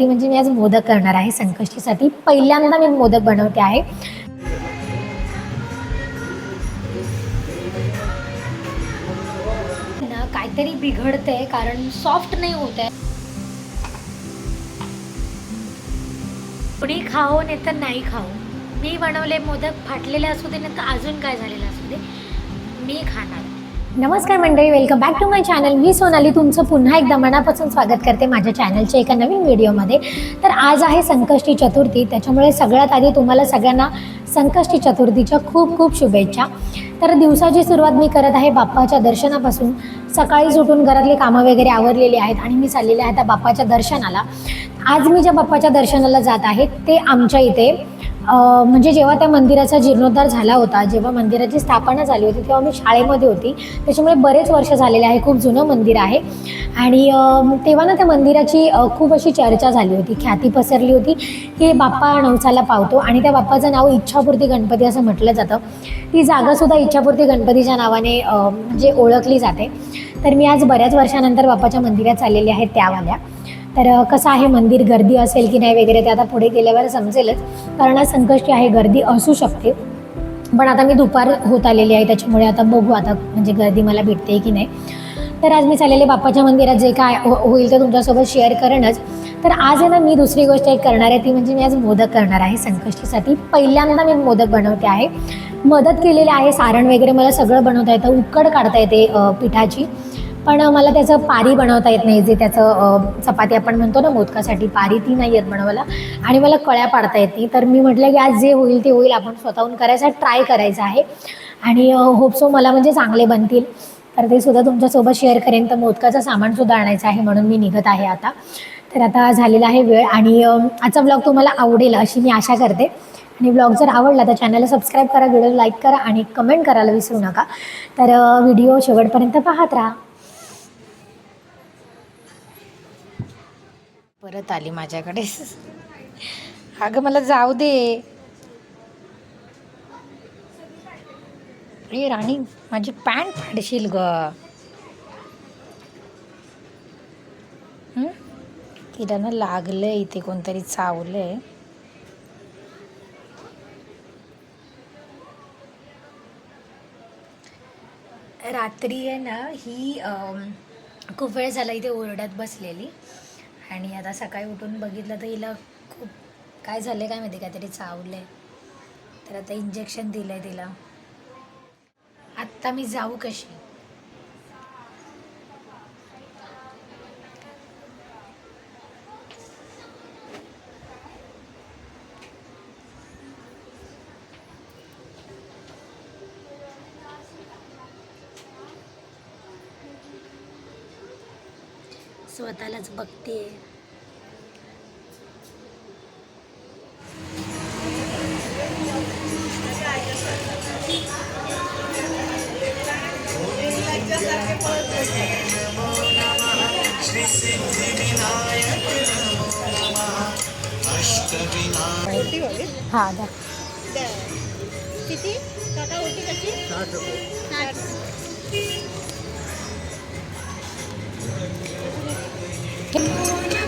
ती म्हणजे मी आज मोदक करणार आहे संकष्टीसाठी. पहिल्यांदा मी मोदक बनवते आहे. ना काहीतरी बिघडते कारण सॉफ्ट नाही होत आहे. कुणी खाओ नाही तर नाही खाओ मी बनवले मोदक फाटलेले असू दे नाही तर अजून काय झालेलं असू दे. मी खाणार. नमस्कार मंडळी welcome back to my channel मी सोनाली तुमचं पुन्हा एकदा मनापासून स्वागत करते माझ्या चॅनलच्या एका नवीन व्हिडिओमध्ये तर आज आहे संकष्टी चतुर्थी त्याच्यामुळे सगळ्यात आधी तुम्हाला सगळ्यांना संकष्टी चतुर्थीच्या खूप खूप शुभेच्छा. तर दिवसाची सुरुवात मी करत आहे बाप्पाच्या दर्शनापासून. सकाळीच उठून घरातली कामं वगैरे आवरलेली आहेत आणि मी चाललेले आहे त्या बाप्पाच्या दर्शनाला. आज मी ज्या बाप्पाच्या दर्शनाला जात आहे ते आमच्या इथे म्हणजे जेव्हा त्या मंदिराचा जीर्णोद्धार झाला होता जेव्हा मंदिराची स्थापना झाली होती तेव्हा मी शाळेमध्ये होती. त्याच्यामुळे बरेच वर्ष झालेले आहे खूप जुनं मंदिर आहे. आणि तेव्हा ना त्या मंदिराची खूप अशी चर्चा झाली होती ख्याती पसरली होती की बाप्पा नवसाला पावतो आणि त्या बाप्पाचं नाव इच्छापूर्ती गणपती असं म्हटलं जातं. ती जागासुद्धा इच्छापूर्ती गणपतीच्या नावाने म्हणजे ओळखली जाते. तर मी आज बऱ्याच वर्षानंतर बाप्पाच्या मंदिरात चाललेली आहे त्यावाल्या तर कसं आहे मंदिर गर्दी असेल की नाही वगैरे ते आता पुढे गेल्यावर समजेलच. कारण आज संकष्टी आहे गर्दी असू शकते. पण आता मी दुपार होत आलेली आहे त्याच्यामुळे आता बघू आता म्हणजे गर्दी मला भेटते की नाही. तर आज मी चाललेले बाप्पाच्या मंदिरात जे काय हो- होईल ते तुमच्यासोबत शेअर करणच तर आज आहे ना मी दुसरी गोष्ट एक करणार आहे ती म्हणजे मी आज मोदक करणार आहे संकष्टीसाठी. पहिल्यांदा मी मोदक बनवते आहे. मदत केलेली आहे सारण वगैरे मला सगळं बनवता येतं उकड काढता येते पिठाची. पण मला त्याचं पारी बनवता येत नाही जे त्याचं चपाती आपण म्हणतो ना मोदकासाठी पारी ती नाही येत बनवायला. आणि मला कळ्या पाडता येत नाही. तर मी म्हटलं की आज जे होईल ते होईल आपण स्वतःहून करायचा ट्राय करायचा आहे. आणि होप सो मला म्हणजे चांगले बनतील. तर ते सुद्धा तुमच्यासोबत शेअर करेन. तर मोदकाचं सामानसुद्धा आणायचं आहे म्हणून मी निघत आहे आता. तर आता झालेला आहे वेळ. आणि आजचा ब्लॉग तुम्हाला आवडेल अशी मी आशा करते. आणि ब्लॉग जर आवडला तर चॅनलला सबस्क्राईब करा व्हिडिओ लाईक करा आणि कमेंट करायला विसरू नका. तर व्हिडिओ शेवटपर्यंत पाहत राहा. परत आली माझ्याकडे. अगं मला जाऊ दे. ए राणी माझी पॅन्ट फाडशील ग. हं? तिला ना लागलंय इथे कोणतरी चावलंय. रात्री आहे ना ही खूप वेळ झाला इथे ओरडत बसलेली. आणि आता सकाळी उठून बघितलं तर हिला खूप काय झालं काय माहिती काहीतरी चावलं आहे तर आता इंजेक्शन दिलं आहे तिला. आत्ता मी जाऊ कशी? स्वतःलाच बघते. हा द्या किती? काका होती कशी? साठ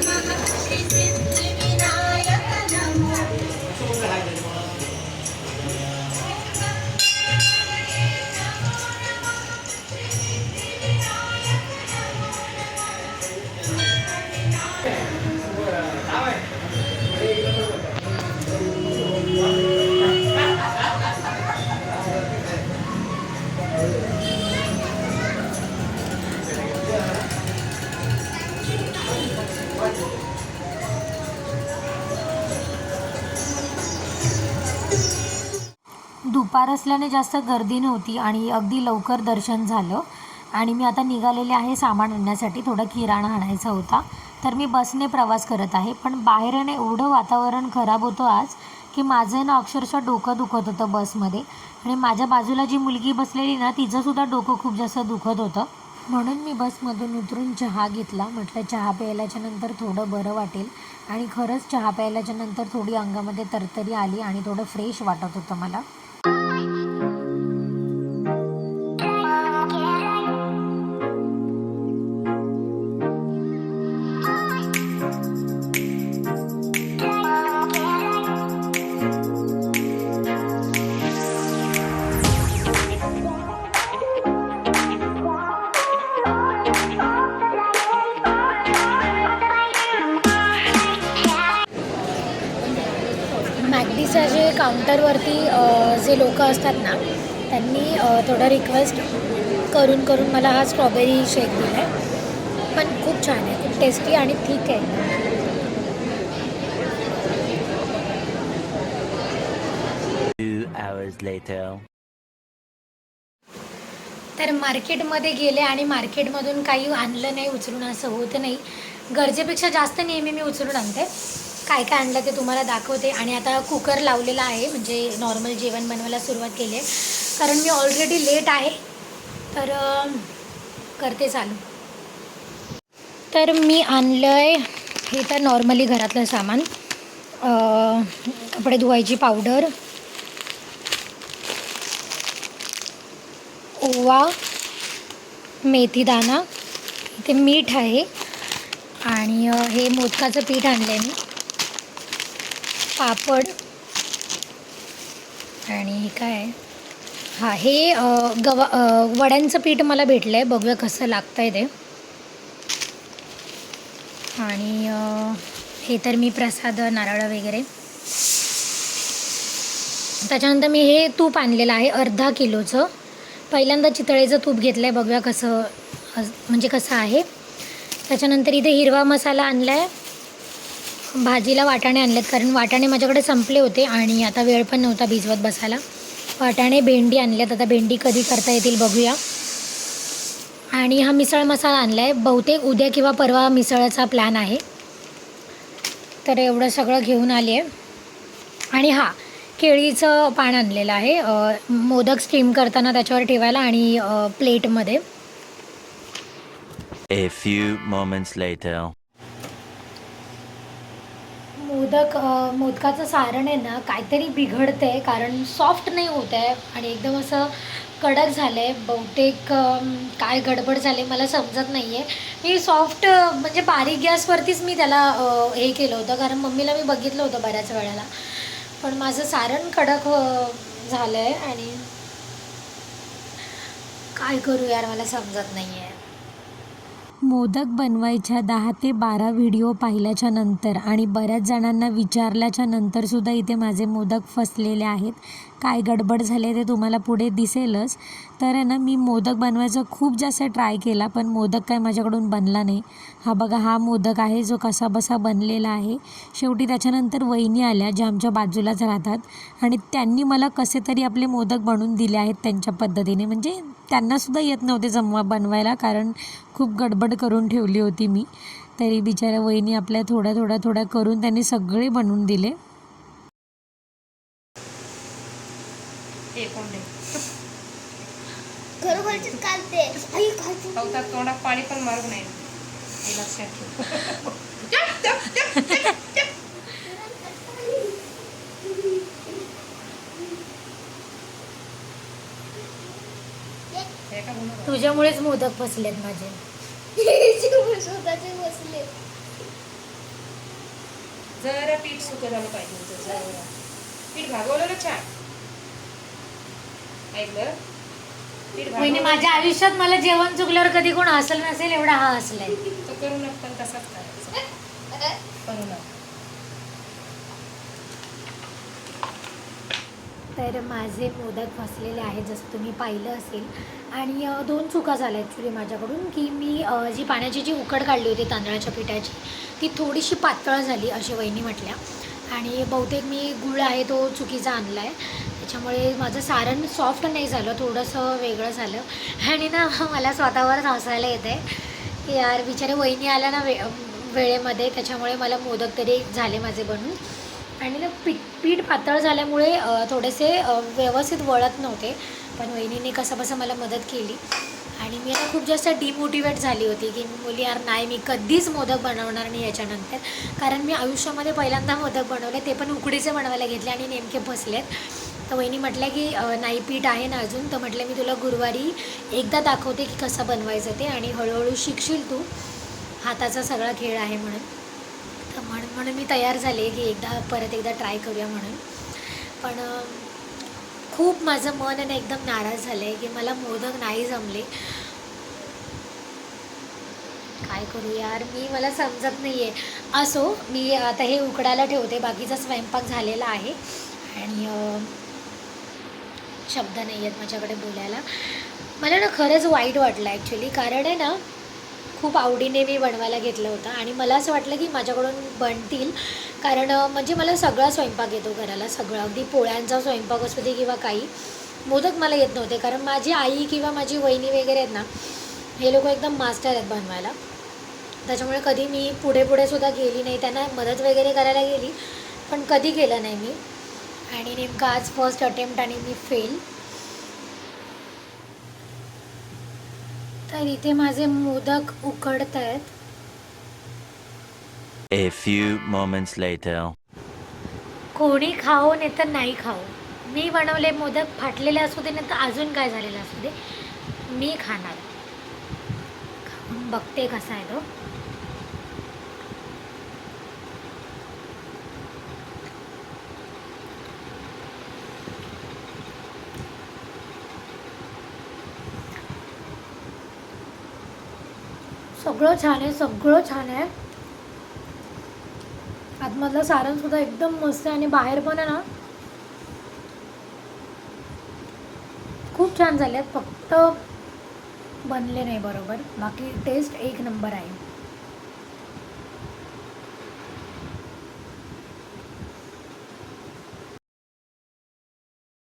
कार असल्याने जास्त गर्दी नव्हती आणि अगदी लवकर दर्शन झालं. आणि मी आता निघालेले आहे सामान आणण्यासाठी. थोडा किराणा आणायचा होता. तर मी बसने प्रवास करत आहे. पण बाहेर येणे एवढं वातावरण खराब होतं आज की माझं ना अक्षरशः डोकं दुखत होतं बसमध्ये. आणि माझ्या बाजूला जी मुलगी बसलेली ना तिचंसुद्धा डोकं खूप जास्त दुखत होतं. म्हणून मी बसमधून उतरून चहा घेतला. म्हटलं चहा प्यायल्याच्या नंतर थोडं बरं वाटेल. आणि खरंच चहा प्यायल्याच्या नंतर थोडी अंगामध्ये तरतरी आली आणि थोडं फ्रेश वाटत होतं मला. बाहेरच्या जे काउंटरवरती जे लोक असतात ना त्यांनी थोडं रिक्वेस्ट करून करून मला हा स्ट्रॉबेरी शेक दिला आहे पण खूप छान आहे खूप टेस्टी आणि ठीक आहे. तर मार्केटमध्ये गेले आणि मार्केटमधून काही आणलं नाही उचलून असं होत नाही. गरजेपेक्षा जास्त नेहमी मी उचलून आणते. काय काय आणलं ते तुम्हाला दाखवते. आणि आता कुकर लावलेला आहे म्हणजे नॉर्मल जेवण बनवायला सुरुवात केली आहे. कारण मी ऑलरेडी लेट आहे. तर करते चालू. तर मी आणलं आहे हे तर नॉर्मली घरातलं सामान. कपडे धुवायची पावडर ओवा मेथीदाणा इथे मीठ आहे. आणि हे मोदकाचं पीठ आणलं आहे मी. पापड. आणि हे काय? हां हे गवा वड्यांचं पीठ मला भेटलं आहे बघूया कसं लागतं आहे ते. आणि हे तर मी प्रसाद नारळ वगैरे. त्याच्यानंतर मी हे तूप आणलेलं आहे अर्धा किलोचं. पहिल्यांदा चितळेचं तूप घेतलं आहे बघूया कसं म्हणजे कसं आहे. त्याच्यानंतर इथे हिरवा मसाला आणला आहे भाजीला वाटाणे आणलेत कारण वाटाणे माझ्याकडे संपले होते आणि आता वेळ पण नव्हता भिजवत बसायला. वाटाणे भेंडी आणल्यात आता भेंडी कधी करता येतील बघूया. आणि हा मिसळ मसाला आणला आहे बहुतेक उद्या किंवा परवा मिसळाचा प्लॅन आहे. तर एवढं सगळं घेऊन आली आहे आणि हा केळीचं पान आणलेलं आहे. मोदक स्टीम करताना त्याच्यावर ठेवायला आणि प्लेटमध्ये A few moments later. Modak मोदकाचं सारण आहे ना काहीतरी बिघडतं आहे कारण सॉफ्ट नाही होत आहे. आणि एकदम असं कडक झालं आहे बहुतेक काय गडबड झाली मला समजत नाही आहे मी सॉफ्ट म्हणजे बारीक गॅसवरतीच मी त्याला हे केलं होतं. कारण मम्मीला मी बघितलं होतं बऱ्याच वेळेला. पण माझं सारण कडक झालं आहे आणि काय करू यार मला समजत नाही आहे मोदक बनवायच्या दहा ते बारा व्हिडिओ पाहिल्याच्या नंतर आणि बऱ्याच जणांना विचारल्याच्या नंतरसुद्धा इथे माझे मोदक फसलेले आहेत. काय गडबड झाले ते तुम्हाला पुढे दिसेलच. तर आहे ना मी मोदक बनवायचा खूप जास्त ट्राय केला पण मोदक काय माझ्याकडून बनला नाही. हा बघा हा मोदक आहे जो कसा बसा बनलेला आहे. शेवटी त्याच्यानंतर वहिनी आल्या ज्या आमच्या बाजूलाच राहतात आणि त्यांनी मला कसे तरी आपले मोदक बनवून दिले आहेत त्यांच्या पद्धतीने. म्हणजे त्यांनासुद्धा येत नव्हते जमवा बनवायला कारण खूप गडबड करून ठेवली होती मी. तरी बिचाऱ्या वहिनी आपल्या थोड्या थोड्या थोड्या करून त्यांनी सगळे बनवून दिले हे कोंडे खरोखरच कालते आई पावतात तोंडात पाणी पण मारू नये. हे लक्षात ठेव? तुझ्यामुळेच मोदक फसलेत माझे. बसले जरा पीठ सुकं झालं पाहिजे जरा. पीठ भागवलं ना छान? ऐकलं? भागवलं माझ्या आयुष्यात मला जेवण चुकल्यावर कधी कोण हसल नसेल एवढा हा हसलाय. तो करू नका पण तसाच करायचा. करू नका. तर माझे मोदक फसलेले आहेत जसं तुम्ही पाहिलं असेल. आणि दोन चुका झाल्या ॲक्च्युली माझ्याकडून की मी जी पाण्याची जी उकड काढली होती तांदळाच्या पिठाची ती थोडीशी पातळ झाली अशी वहिनी म्हटल्या. आणि बहुतेक मी गुळ आहे तो चुकीचा आणला आहे त्याच्यामुळे माझं सारण सॉफ्ट नाही झालं थोडंसं वेगळं झालं. आणि ना मला स्वतःवरच हसायला येतं आहे की यार बिचारे वहिनी आल्या ना वे वेळेमध्ये त्याच्यामुळे मला मोदक तरी झाले माझे बनून. आणि ना पीठ पीठ पातळ झाल्यामुळे थोडेसे व्यवस्थित वळत नव्हते. पण वहिनीने कसं बसं मला मदत केली. आणि मी आता खूप जास्त डिमोटिवेट झाली होती की मुली यार नाही मी कधीच मोदक बनवणार नाही याच्यानंतर. कारण मी आयुष्यामध्ये पहिल्यांदा मोदक बनवले ते पण उकडीचे बनवायला घेतले आणि नेमके बसलेत. तर वहिनी म्हटल्या की नाही पीठ आहे ना अजून. तर म्हटलं मी तुला गुरुवारी एकदा दाखवते की कसं बनवायचं ते आणि हळूहळू शिकशील तू. हाताचा सगळा खेळ आहे म्हणून. तर म्हणून म्हणून मी तयार झाले की एकदा परत एकदा ट्राय करूया म्हणून. पण खूप माझं मन आहे ना एकदम नाराज झालं आहे की मला मोदक नाही जमले. काय करू यार? मी मला समजत नाही आहे असो मी आता हे उकडायला ठेवते. बाकीचा स्वयंपाक झालेला आहे. आणि शब्द नाही आहेत माझ्याकडे बोलायला. मला ना खरंच वाईट वाटलं ॲक्च्युली कारण आहे ना खूप आवडीने मी बनवायला घेतलं होतं आणि मला असं वाटलं की माझ्याकडून बनतील. कारण म्हणजे मला सगळा स्वयंपाक येतो घराला सगळं. अगदी पोळ्यांचा स्वयंपाक असू दे किंवा काही. मोदक मला येत नव्हते. कारण माझी आई किंवा माझी वहिनी वगैरे आहेत ना हे लोक एकदम मास्टर आहेत बनवायला. त्याच्यामुळे कधी मी पुढे पुढे सुद्धा गेली नाही. त्यांना मदत वगैरे करायला गेली पण कधी केलं नाही मी. आणि नेमकं आज फर्स्ट अटेम्प्ट आणि मी फेल तर इथे माझे मोदक उकडत आहेत A few moments later. कोणी खाओ नाही तर नाही खाओ मी बनवले मोदक फाटलेले असू दे नाही तर अजून काय झालेलं असू दे. मी खाणार. बघते कसा आहे तो. सगळं छान आहे सगळं छान आहे. आतमधलं सारणसुद्धा एकदम मस्त आहे आणि बाहेर पण आहे ना खूप छान झाले आहेत फक्त बनले नाही बरोबर. बाकी टेस्ट एक नंबर आहे.